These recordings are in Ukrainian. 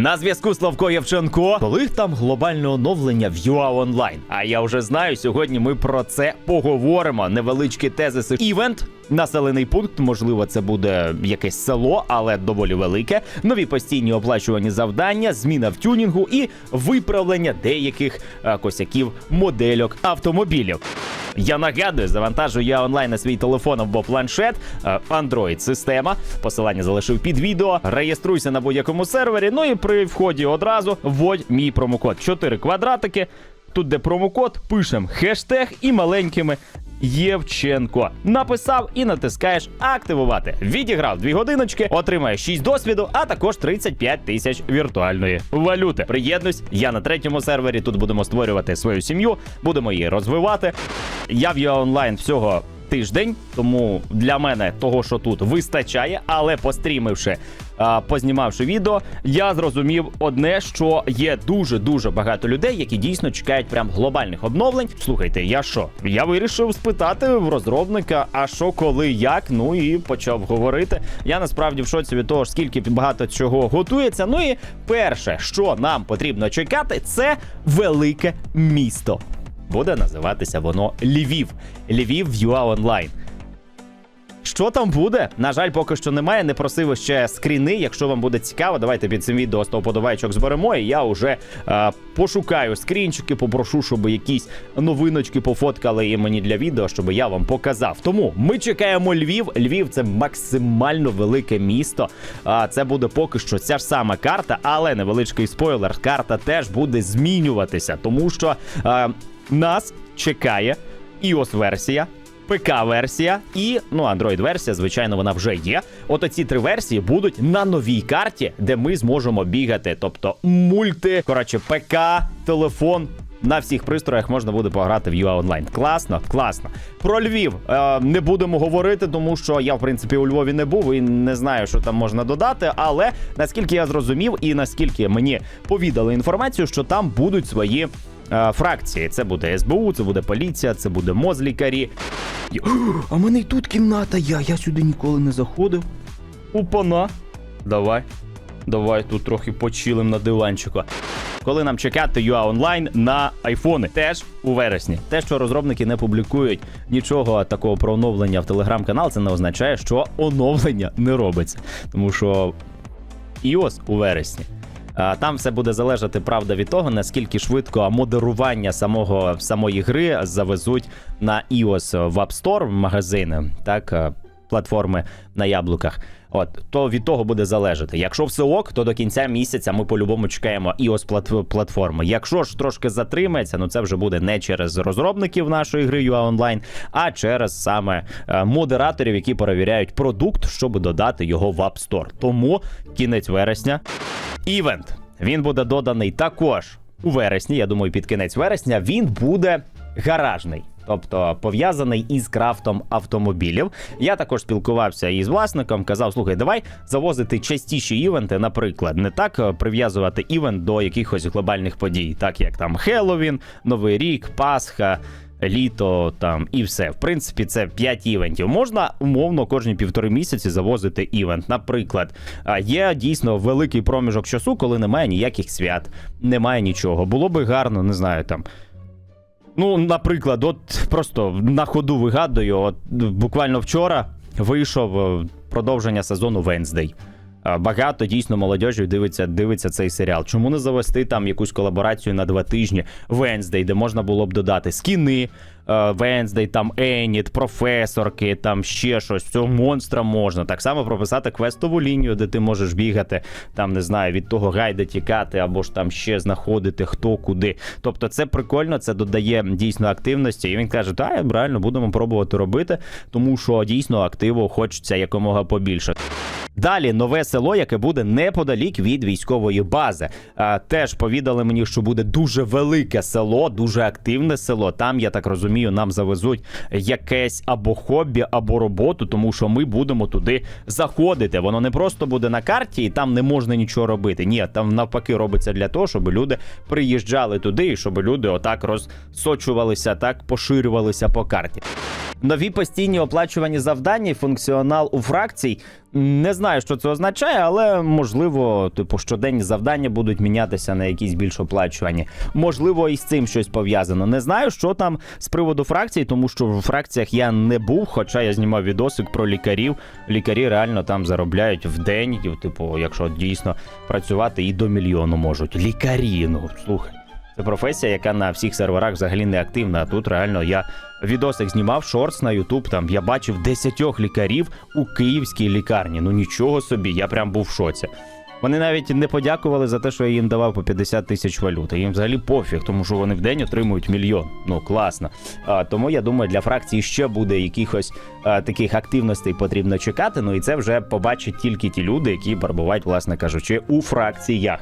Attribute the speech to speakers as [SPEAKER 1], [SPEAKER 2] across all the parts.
[SPEAKER 1] На зв'язку Славко Євченко. Коли там глобальне оновлення в UA Online? А я вже знаю, сьогодні ми про це поговоримо. Невеличкі тезиси. Івент. Населений пункт, можливо, це буде якесь село, але доволі велике. Нові постійні оплачувані завдання, зміна в тюнінгу і виправлення деяких е, косяків модельок автомобілів. Я нагадую, завантажую я онлайн на свій телефон або планшет, е, Android-система. Посилання залишив під відео. Реєструйся на будь-якому сервері. Ну і при вході одразу вводь мій промокод. 4 квадратики. Тут, де промокод, пишем хештег і маленькими Євченко. Написав і натискаєш активувати. Відіграв 2 годиночки, отримаєш 6 досвіду, а також 35 тисяч віртуальної валюти. Приєднусь, я на третьому сервері. Тут будемо створювати свою сім'ю, будемо її розвивати. Я в онлайн всього. Тиждень, тому для мене того, що тут вистачає, але пострімивши, познімавши відео, я зрозумів одне, що є дуже дуже багато людей, які дійсно чекають прям глобальних обновлень. Слухайте, я що? Я вирішив спитати в розробника, а що, коли, як. Ну і почав говорити. Я насправді в шоці від того, скільки багато чого готується. Ну і перше, що нам потрібно чекати, це велике місто буде називатися воно Львів. Львів Юа онлайн. Що там буде? На жаль, поки що немає. Не просив ще скріни. Якщо вам буде цікаво, давайте під цим відео 100 подобайчок зберемо. І я вже е, пошукаю скрінчики, попрошу, щоб якісь новиночки пофоткали і мені для відео, щоб я вам показав. Тому ми чекаємо Львів. Львів це максимально велике місто. А це буде поки що ця ж сама карта, але невеличкий спойлер. Карта теж буде змінюватися, тому що е, нас чекає iOS версія. ПК-версія і ну Android-версія, звичайно, вона вже є. От оці три версії будуть на новій карті, де ми зможемо бігати. Тобто мульти, коротше, ПК, телефон. На всіх пристроях можна буде пограти в UA Online. Класно, класно. Про Львів е, не будемо говорити, тому що я, в принципі, у Львові не був і не знаю, що там можна додати. Але наскільки я зрозумів, і наскільки мені повідали інформацію, що там будуть свої фракції. Це буде СБУ, це буде поліція, це буде мозлікарі. А мене й тут кімната є, я сюди ніколи не заходив. Опана. Давай. Давай тут трохи почилим на диванчику. Коли нам чекати UA Online на айфони, теж у вересні. Те, що розробники не публікують нічого такого про оновлення в телеграм-канал, це не означає, що оновлення не робиться. Тому що iOS у вересні. А, Там все буде залежати, правда, від того, наскільки швидко модерування самого самої гри завезуть на iOS в App Store магазини, так, е, платформи на яблуках. От то від того буде залежати. Якщо все ок, то до кінця місяця ми по-любому чекаємо iOS плат- платформи. Якщо ж трошки затримається, ну це вже буде не через розробників нашої гри UA Online, а через саме е, модераторів, які перевіряють продукт, щоб додати його в App Store. Тому кінець вересня. Івент. Він буде доданий також у вересні. Я думаю, під кінець вересня він буде гаражний. Тобто пов'язаний із крафтом автомобілів. Я також спілкувався із власником, казав: слухай, давай завозити частіші івенти, наприклад, не так е, прив'язувати івент до якихось глобальних подій, так як там Хеллоуін, Новий рік, Пасха. Літо там і все. В принципі, це 5 івентів. Можна умовно кожні півтори місяці завозити івент. Наприклад, є дійсно великий проміжок часу, коли немає ніяких свят, немає нічого. Було би гарно, не знаю там. Ну, наприклад, от просто на ходу вигадую, от буквально вчора вийшов е, продовження сезону Венздей. Е, Багато дійсно молодежі дивиться, дивиться цей серіал. Чому не завести там якусь колаборацію на два тижні Венздей, де можна було б додати скіни, Венздей, там Еніт, професорки, там ще щось. Цього монстра можна. Так само прописати квестову лінію, де ти можеш бігати, там не знаю, від того гайда тікати, або ж там ще знаходити хто куди. Тобто, це прикольно, це додає дійсно активності. І він каже: та реально будемо пробувати робити, тому що дійсно активу хочеться якомога побільше. Далі нове село, яке буде неподалік від військової бази. А, теж повідали мені, що буде дуже велике село, дуже активне село. Там, я так розумію, розумію, нам завезуть якесь або хобі, або роботу, тому що ми будемо туди заходити. Воно не просто буде на карті, і там не можна нічого робити. Ні, там навпаки робиться для того, щоб люди приїжджали туди, і щоб люди отак розсочувалися, так поширювалися по карті. Нові постійні оплачувані завдання функціонал у фракцій. Не знаю, що це означає, але можливо, типу, щоденні завдання будуть мінятися на якісь більш оплачувані. Можливо, і з цим щось пов'язано. Не знаю, що там з приводу фракцій, тому що в фракціях я не був, хоча я знімав відосик про лікарів. Лікарі реально там заробляють в день, типу, якщо дійсно працювати, і до мільйону можуть. Лікарі, ну слухай. Це професія, яка на всіх серверах взагалі не активна. А тут реально я відосик знімав шортс на Ютуб. Там я бачив десятьох лікарів у київській лікарні. Ну нічого собі, я прям був в шоці. Вони навіть не подякували за те, що я їм давав по 50 тисяч валют. Їм взагалі пофіг, тому що вони в день отримують мільйон. Ну класно. А, тому я думаю, для фракції ще буде якихось а, таких активностей потрібно чекати. Ну і це вже побачать тільки ті люди, які перебувають, власне кажучи, у фракціях.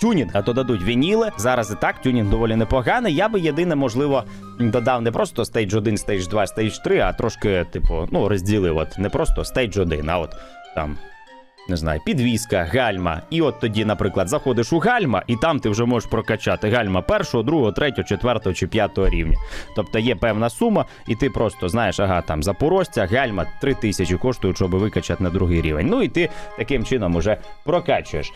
[SPEAKER 1] Тюнінг, а то дадуть вініли. Зараз і так тюнінг доволі непоганий. Я би єдине, можливо, додав не просто стейдж 1, стейдж 2, стейдж 3, а трошки, типу, ну, розділив. От не просто стейдж 1, а от там. Не знаю, підвіска, гальма. І от тоді, наприклад, заходиш у гальма, і там ти вже можеш прокачати гальма першого, другого, третього, четвертого чи п'ятого рівня. Тобто є певна сума, і ти просто знаєш, ага, там запорожця, гальма 3 тисячі коштують, щоб викачати на другий рівень. Ну і ти таким чином уже прокачуєш.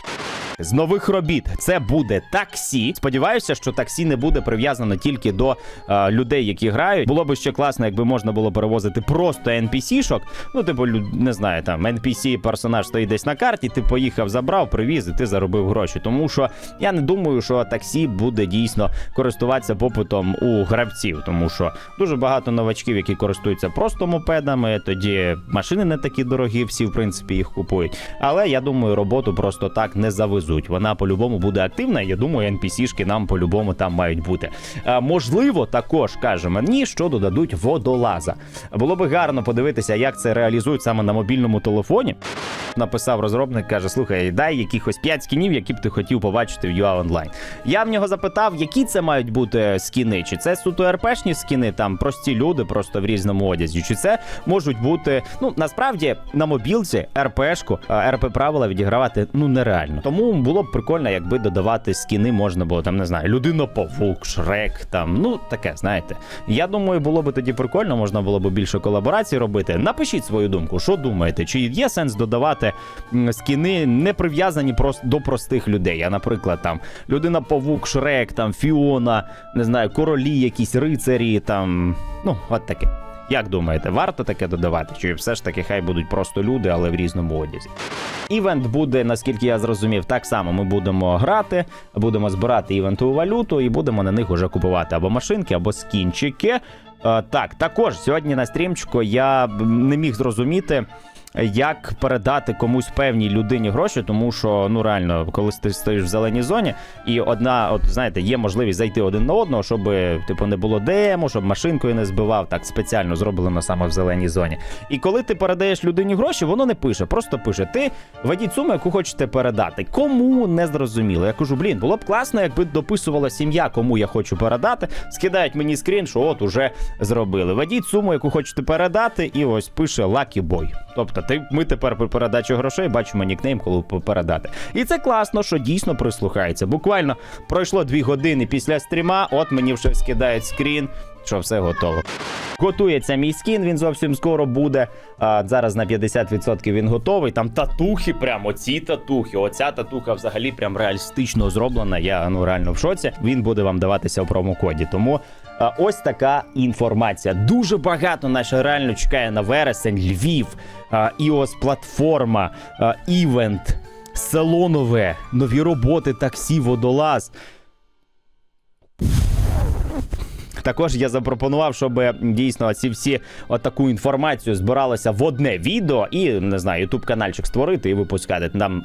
[SPEAKER 1] З нових робіт це буде таксі. Сподіваюся, що таксі не буде прив'язано тільки до е, людей, які грають. Було б ще класно, якби можна було перевозити просто NPC-шок. Ну, типу, не знаю, там NPC персонаж стоїть десь на карті, ти поїхав, забрав, привіз, і ти заробив гроші. Тому що я не думаю, що таксі буде дійсно користуватися попитом у гравців, тому що дуже багато новачків, які користуються просто мопедами. Тоді машини не такі дорогі, всі в принципі їх купують. Але я думаю, роботу просто так не завезуть. Вона по-любому буде активна. Я думаю, NPC-шки нам по-любому там мають бути. А, можливо, також каже мені, що додадуть водолаза. Було би гарно подивитися, як це реалізують саме на мобільному телефоні. Написав розробник, каже: слухай, дай якихось 5 скінів, які б ти хотів побачити в UA Online. Я в нього запитав, які це мають бути скіни, чи це суто РПшні скіни, там прості люди просто в різному одязі, чи це можуть бути. Ну насправді на мобілці РПшку, РП правила відігравати ну нереально. Тому було б прикольно, якби додавати скіни можна було там, не знаю, людина павук, шрек, там, ну таке, знаєте. Я думаю, було би тоді прикольно, можна було б більше колаборацій робити. Напишіть свою думку, що думаєте, чи є сенс додавати скіни не прив'язані просто до простих людей. А, наприклад, там людина павук, шрек, там Фіона, не знаю, королі, якісь рицарі, там, ну, от таке. Як думаєте, варто таке додавати? Чи все ж таки хай будуть просто люди, але в різному одязі? Івент буде, наскільки я зрозумів, так само ми будемо грати, будемо збирати івентову валюту і будемо на них уже купувати або машинки, або скінчики. Е, так, також сьогодні на стрімчику я не міг зрозуміти. Як передати комусь певній людині гроші, тому що ну реально, коли ти стоїш в зеленій зоні, і одна, от знаєте, є можливість зайти один на одного, щоб типу не було демо, щоб машинкою не збивав, так спеціально зроблено саме в зеленій зоні. І коли ти передаєш людині гроші, воно не пише, просто пише: ти введіть суму, яку хочете передати. Кому не зрозуміло. Я кажу, блін, було б класно, якби дописувала сім'я, кому я хочу передати. Скидають мені скрін, що от уже зробили. Введіть суму, яку хочете передати, і ось пише Boy. Тобто, ти ми тепер при передачі грошей бачимо нікнейм, коли передати. І це класно, що дійсно прислухається. Буквально пройшло дві години після стріма. От мені вже скидають скрін. Що все готово. Готується мій скін, він зовсім скоро буде. А, зараз на 50% він готовий. Там татухи, прямо ці татухи. Оця татуха взагалі прям реалістично зроблена. Я ну реально в шоці. Він буде вам даватися в промокоді. Тому ось така інформація. Дуже багато наше реально чекає на вересень, Львів, іос платформа, івент, село нове, нові роботи, таксі, водолаз. Також я запропонував, щоб дійсно ці всі отаку інформацію збиралося в одне відео і не знаю, ютуб канальчик створити і випускати. Там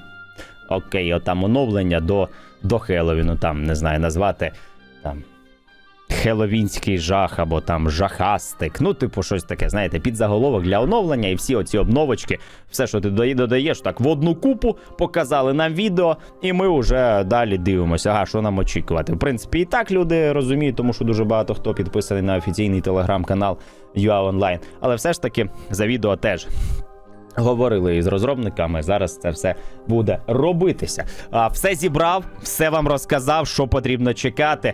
[SPEAKER 1] окей, от там оновлення до, до Хеллоуіну, там не знаю, назвати там. Хеловінський жах або там жахастик. Ну, типу, щось таке, знаєте, під заголовок для оновлення, і всі оці обновочки, все, що ти додаєш, так в одну купу показали нам відео, і ми вже далі дивимося, ага, що нам очікувати. В принципі, і так люди розуміють, тому що дуже багато хто підписаний на офіційний телеграм-канал UA Online. Але все ж таки за відео теж Говорили із розробниками. Зараз це все буде робитися. Все зібрав, все вам розказав, що потрібно чекати.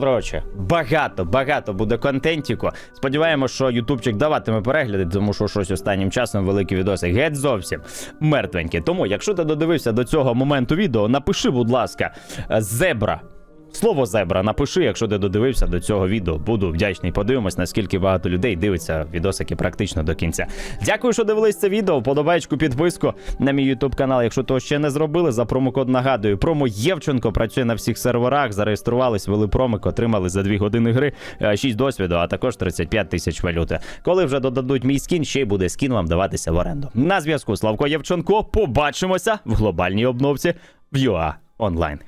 [SPEAKER 1] Коротше, багато, багато буде контентіку. Сподіваємося, що ютубчик даватиме перегляди, тому що щось останнім часом великі відоси геть зовсім мертвенькі. Тому, якщо ти додивився до цього моменту відео, напиши, будь ласка, зебра. Слово зебра напиши, якщо ти додивився до цього відео. Буду вдячний. Подивимось, наскільки багато людей дивиться відосики практично до кінця. Дякую, що дивились це відео. Подобайку, підписку на мій YouTube канал. Якщо того ще не зробили, за промокод нагадую. Промо Євченко працює на всіх серверах. Зареєструвались, вели промик, отримали за 2 години гри 6 досвіду, а також 35 тисяч валюти. Коли вже додадуть мій скін, ще й буде скін вам даватися в оренду. На зв'язку Славко Євченко. Побачимося в глобальній обновці в UA онлайн.